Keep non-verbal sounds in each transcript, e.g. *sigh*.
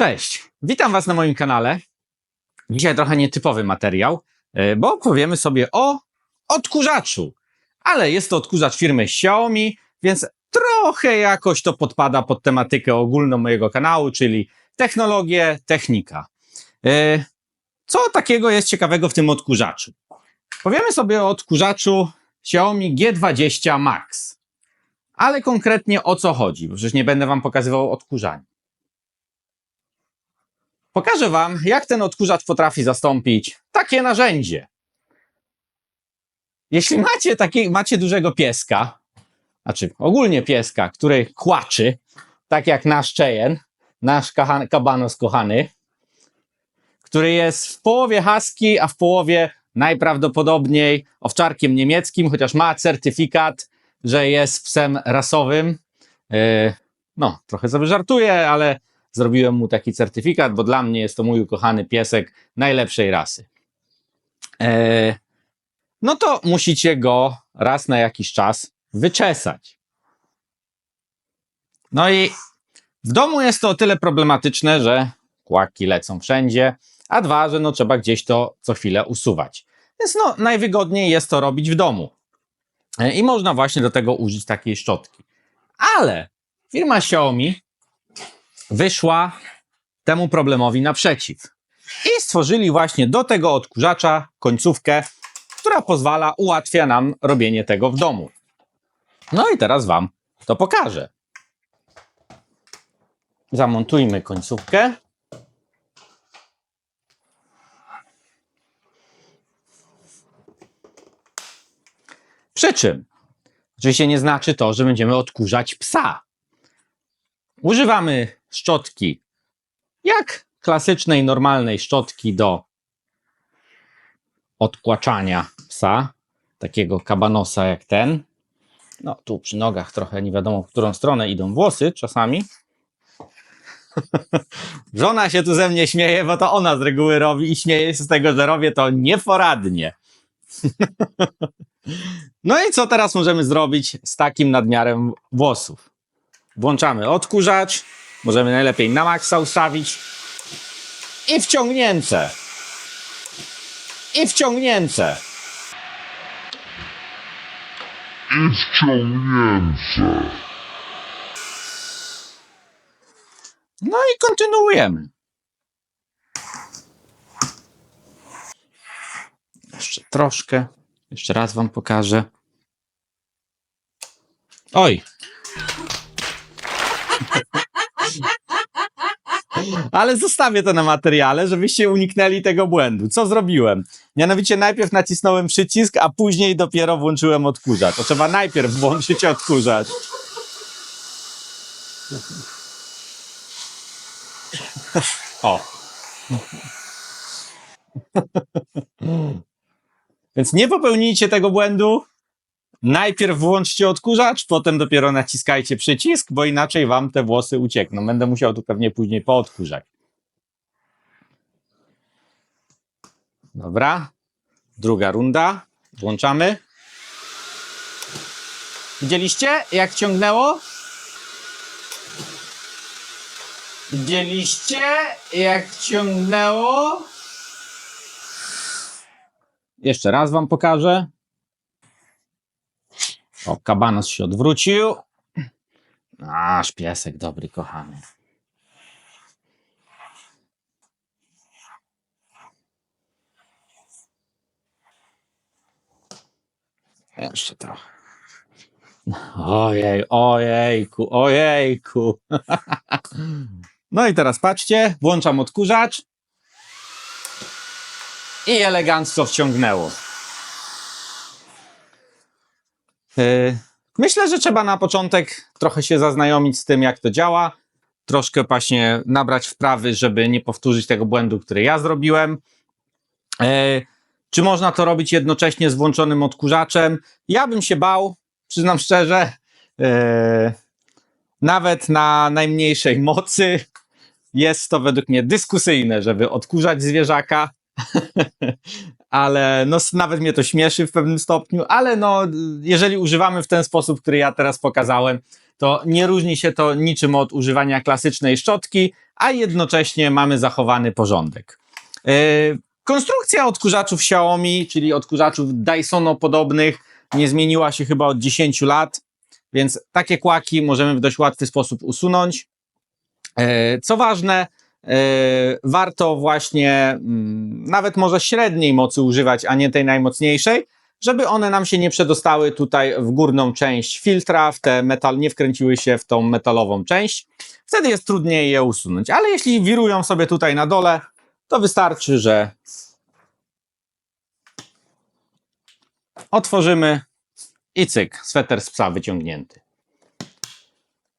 Cześć, witam Was na moim kanale. Dzisiaj trochę nietypowy materiał, e, bo powiemy sobie o odkurzaczu. Ale jest to odkurzacz firmy Xiaomi, więc trochę jakoś to podpada pod tematykę ogólną mojego kanału, czyli technologię, technika. E, Co takiego jest ciekawego w tym odkurzaczu? Powiemy sobie o odkurzaczu Xiaomi G20 Max. Ale konkretnie o co chodzi, bo przecież nie będę Wam pokazywał odkurzania. Pokażę Wam, jak ten odkurzacz potrafi zastąpić takie narzędzie. Jeśli macie, taki, macie dużego pieska, znaczy ogólnie pieska, który kłaczy, tak jak nasz Cheyenne, nasz kahan, kabanos kochany, który jest w połowie husky, a w połowie najprawdopodobniej owczarkiem niemieckim, chociaż ma certyfikat, że jest psem rasowym. Yy, no, trochę sobie żartuję, ale zrobiłem mu taki certyfikat, bo dla mnie jest to mój ukochany piesek najlepszej rasy. E, no to musicie go raz na jakiś czas wyczesać. No i w domu jest to o tyle problematyczne, że kłaki lecą wszędzie, a dwa, że no trzeba gdzieś to co chwilę usuwać. Więc no najwygodniej jest to robić w domu. E, I można właśnie do tego użyć takiej szczotki. Ale firma Xiaomi wyszła temu problemowi naprzeciw. I stworzyli właśnie do tego odkurzacza końcówkę, która pozwala, ułatwia nam robienie tego w domu. No i teraz Wam to pokażę. Zamontujmy końcówkę. Przy czym, oczywiście nie znaczy to, że będziemy odkurzać psa. Używamy szczotki jak klasycznej, normalnej szczotki do odkłaczania psa, takiego kabanosa jak ten. No tu przy nogach trochę nie wiadomo, w którą stronę idą włosy czasami. *laughs* Żona się tu ze mnie śmieje, bo to ona z reguły robi i śmieje się z tego, że robię to nieporadnie. *laughs* no i co teraz możemy zrobić z takim nadmiarem włosów? Włączamy odkurzacz. Możemy najlepiej na maksa ustawić. I wciągnięte. I wciągnięte. i wciągnięte. No i kontynuujemy. Jeszcze troszkę. Jeszcze raz Wam pokażę. Oj. Ale zostawię to na materiale, żebyście uniknęli tego błędu. Co zrobiłem? Mianowicie najpierw nacisnąłem przycisk, a później dopiero włączyłem odkurzacz. To trzeba najpierw włączyć odkurzacz. O. Więc nie popełnijcie tego błędu. Najpierw włączcie odkurzacz, potem dopiero naciskajcie przycisk, bo inaczej wam te włosy uciekną. Będę musiał tu pewnie później poodkurzać. Dobra. Druga runda. Włączamy. Widzieliście, jak ciągnęło? Widzieliście, jak ciągnęło? Jeszcze raz wam pokażę. O, kabanos się odwrócił. Aż piesek dobry, kochany. Jeszcze trochę. Ojej, ojejku, ojejku. *laughs* No i teraz patrzcie, włączam odkurzacz i elegancko wciągnęło. Yy, Myślę, że trzeba na początek trochę się zaznajomić z tym, jak to działa. Troszkę właśnie nabrać wprawy, żeby nie powtórzyć tego błędu, który ja zrobiłem. Yy, Czy można to robić jednocześnie z włączonym odkurzaczem? Ja bym się bał, przyznam szczerze. Yy, Nawet na najmniejszej mocy jest to według mnie dyskusyjne, żeby odkurzać zwierzaka. *laughs* ale no, nawet mnie to śmieszy w pewnym stopniu, ale no, jeżeli używamy w ten sposób, który ja teraz pokazałem, to nie różni się to niczym od używania klasycznej szczotki, a jednocześnie mamy zachowany porządek. Yy, Konstrukcja odkurzaczów Xiaomi, czyli odkurzaczów Dysono podobnych, nie zmieniła się chyba od 10 lat, więc takie kłaki możemy w dość łatwy sposób usunąć. E, Co ważne, warto właśnie mm, nawet może średniej mocy używać, a nie tej najmocniejszej, żeby one nam się nie przedostały tutaj w górną część filtra, w te metal, nie wkręciły się w tą metalową część. Wtedy jest trudniej je usunąć, ale jeśli wirują sobie tutaj na dole, to wystarczy, że otworzymy i cyk, sweter z psa wyciągnięty.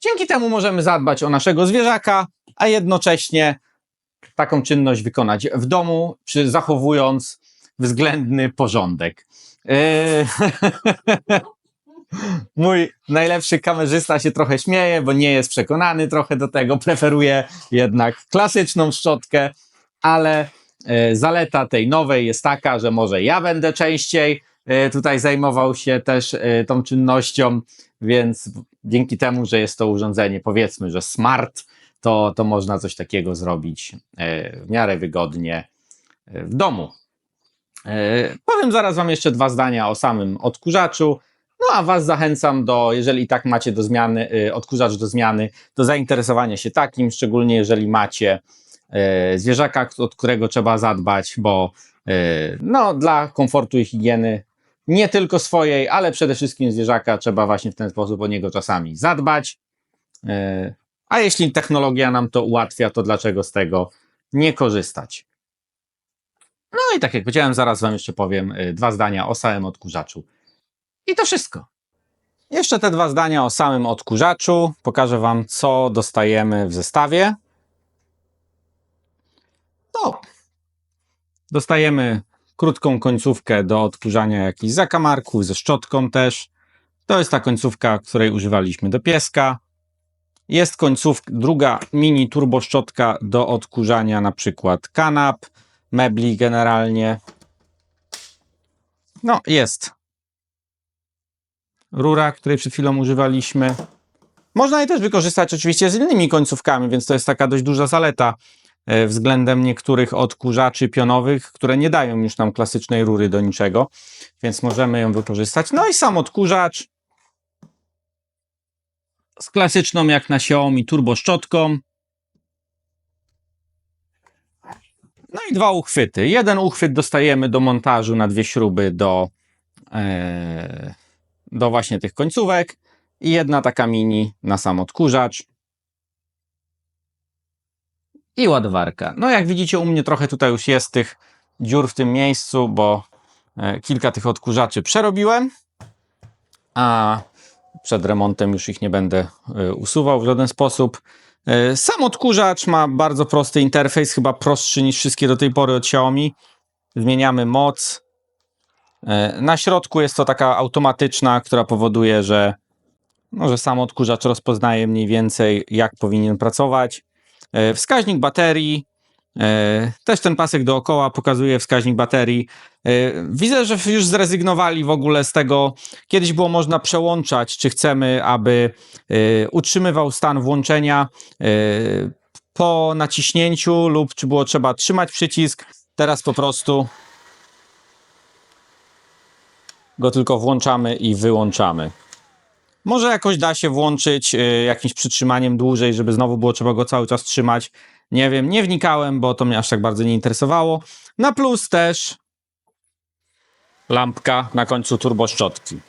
Dzięki temu możemy zadbać o naszego zwierzaka, a jednocześnie taką czynność wykonać w domu, przy, zachowując względny porządek. Yy, *laughs* Mój najlepszy kamerzysta się trochę śmieje, bo nie jest przekonany trochę do tego, preferuje jednak klasyczną szczotkę, ale e, zaleta tej nowej jest taka, że może ja będę częściej e, tutaj zajmował się też e, tą czynnością, więc dzięki temu, że jest to urządzenie powiedzmy, że smart, to, to można coś takiego zrobić e, w miarę wygodnie e, w domu. E, Powiem zaraz Wam jeszcze dwa zdania o samym odkurzaczu. No a Was zachęcam do, jeżeli i tak macie do zmiany, odkurzacz do zmiany, do zainteresowania się takim, szczególnie jeżeli macie zwierzaka, od którego trzeba zadbać, bo no, dla komfortu i higieny nie tylko swojej, ale przede wszystkim zwierzaka trzeba właśnie w ten sposób o niego czasami zadbać. A jeśli technologia nam to ułatwia, to dlaczego z tego nie korzystać? No i tak jak powiedziałem, zaraz Wam jeszcze powiem y, dwa zdania o samym odkurzaczu. I to wszystko. Jeszcze te dwa zdania o samym odkurzaczu. Pokażę Wam, co dostajemy w zestawie. No, dostajemy krótką końcówkę do odkurzania jakichś zakamarków, ze szczotką też. To jest ta końcówka, której używaliśmy do pieska. Jest końcówka, druga mini turbo szczotka do odkurzania na przykład kanap, mebli generalnie. No, jest rura, której przed chwilą używaliśmy. Można je też wykorzystać oczywiście z innymi końcówkami, więc to jest taka dość duża zaleta e, względem niektórych odkurzaczy pionowych, które nie dają już nam klasycznej rury do niczego, więc możemy ją wykorzystać. No i sam odkurzacz z klasyczną jak na Xiaomi turbo szczotką. No i dwa uchwyty. Jeden uchwyt dostajemy do montażu na dwie śruby do, e, do właśnie tych końcówek i jedna taka mini na sam odkurzacz. I ładowarka. No jak widzicie u mnie trochę tutaj już jest tych dziur w tym miejscu, bo e, kilka tych odkurzaczy przerobiłem, a przed remontem już ich nie będę e, usuwał w żaden sposób. E, Sam odkurzacz ma bardzo prosty interfejs, chyba prostszy niż wszystkie do tej pory od Xiaomi. Zmieniamy moc. E, Na środku jest to taka automatyczna, która powoduje, że, no, że sam odkurzacz rozpoznaje mniej więcej, jak powinien pracować. Wskaźnik baterii. E, Też ten pasek dookoła pokazuje wskaźnik baterii. E, Widzę, że już zrezygnowali w ogóle z tego. Kiedyś było można przełączać, czy chcemy, aby e, utrzymywał stan włączenia po naciśnięciu, lub czy było trzeba trzymać przycisk. Teraz po prostu go tylko włączamy i wyłączamy. Może jakoś da się włączyć jakimś przytrzymaniem dłużej, żeby znowu było trzeba go cały czas trzymać. Nie wiem, nie wnikałem, bo to mnie aż tak bardzo nie interesowało. Na plus też lampka na końcu turboszczotki.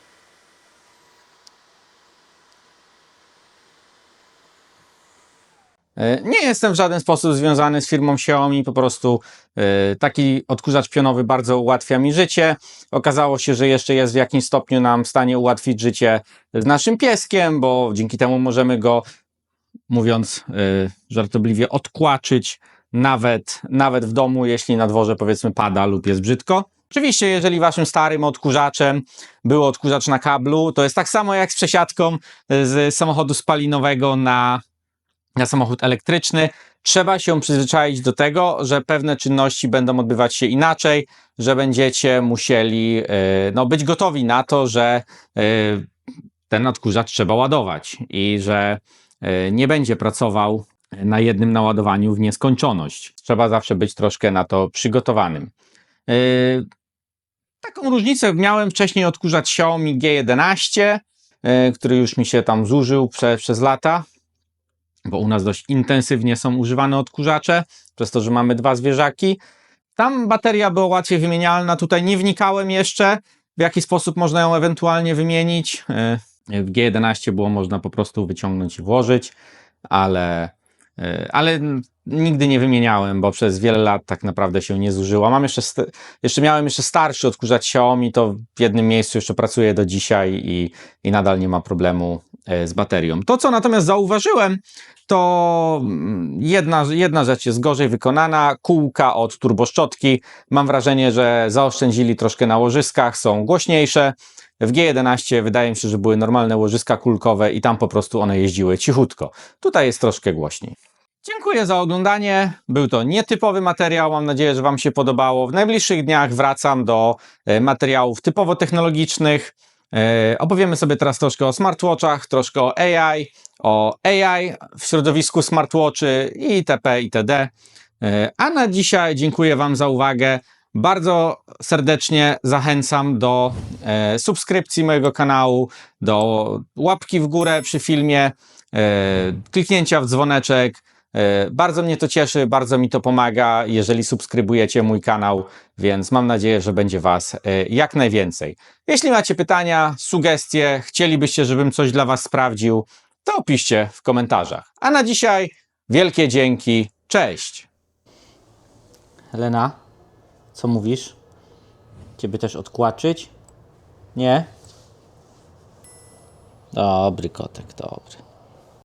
E, Nie jestem w żaden sposób związany z firmą Xiaomi, po prostu e, taki odkurzacz pionowy bardzo ułatwia mi życie. Okazało się, że jeszcze jest w jakimś stopniu nam w stanie ułatwić życie z naszym pieskiem, bo dzięki temu możemy go, mówiąc e, żartobliwie, odkłaczyć nawet, nawet w domu, jeśli na dworze powiedzmy pada lub jest brzydko. Oczywiście, jeżeli waszym starym odkurzaczem był odkurzacz na kablu, to jest tak samo jak z przesiadką z samochodu spalinowego na na samochód elektryczny. Trzeba się przyzwyczaić do tego, że pewne czynności będą odbywać się inaczej, że będziecie musieli e, no, być gotowi na to, że e, ten odkurzacz trzeba ładować i że nie będzie pracował na jednym naładowaniu w nieskończoność. Trzeba zawsze być troszkę na to przygotowanym. E, Taką różnicę miałem wcześniej odkurzacz Xiaomi G11, e, który już mi się tam zużył prze, przez lata, bo u nas dość intensywnie są używane odkurzacze, przez to, że mamy dwa zwierzaki. Tam bateria była łatwiej wymienialna, tutaj nie wnikałem jeszcze, w jaki sposób można ją ewentualnie wymienić. E, W G11 było można po prostu wyciągnąć i włożyć, ale, e, ale nigdy nie wymieniałem, bo przez wiele lat tak naprawdę się nie zużyła. Mam jeszcze, jeszcze miałem jeszcze starszy odkurzacz Xiaomi, to w jednym miejscu jeszcze pracuję do dzisiaj i, i nadal nie ma problemu e, z baterią. To, co natomiast zauważyłem, to mm, jedna, jedna rzecz jest gorzej wykonana. Kółka od turboszczotki. Mam wrażenie, że zaoszczędzili troszkę na łożyskach, są głośniejsze. W G11 wydaje mi się, że były normalne łożyska kulkowe i tam po prostu one jeździły cichutko. Tutaj jest troszkę głośniej. Dziękuję za oglądanie. Był to nietypowy materiał. Mam nadzieję, że Wam się podobało. W najbliższych dniach wracam do e, materiałów typowo technologicznych. E, Opowiemy sobie teraz troszkę o smartwatchach, troszkę o AI, o AI w środowisku smartwatchy itp. itd. E, A na dzisiaj dziękuję Wam za uwagę. Bardzo serdecznie zachęcam do e, subskrypcji mojego kanału, do łapki w górę przy filmie, e, kliknięcia w dzwoneczek. E, Bardzo mnie to cieszy, bardzo mi to pomaga, jeżeli subskrybujecie mój kanał, więc mam nadzieję, że będzie Was e, jak najwięcej. Jeśli macie pytania, sugestie, chcielibyście, żebym coś dla Was sprawdził, to piszcie w komentarzach. A na dzisiaj wielkie dzięki, cześć! Helena, co mówisz? Ciebie też odkłaczyć? Nie? Dobry kotek, dobry.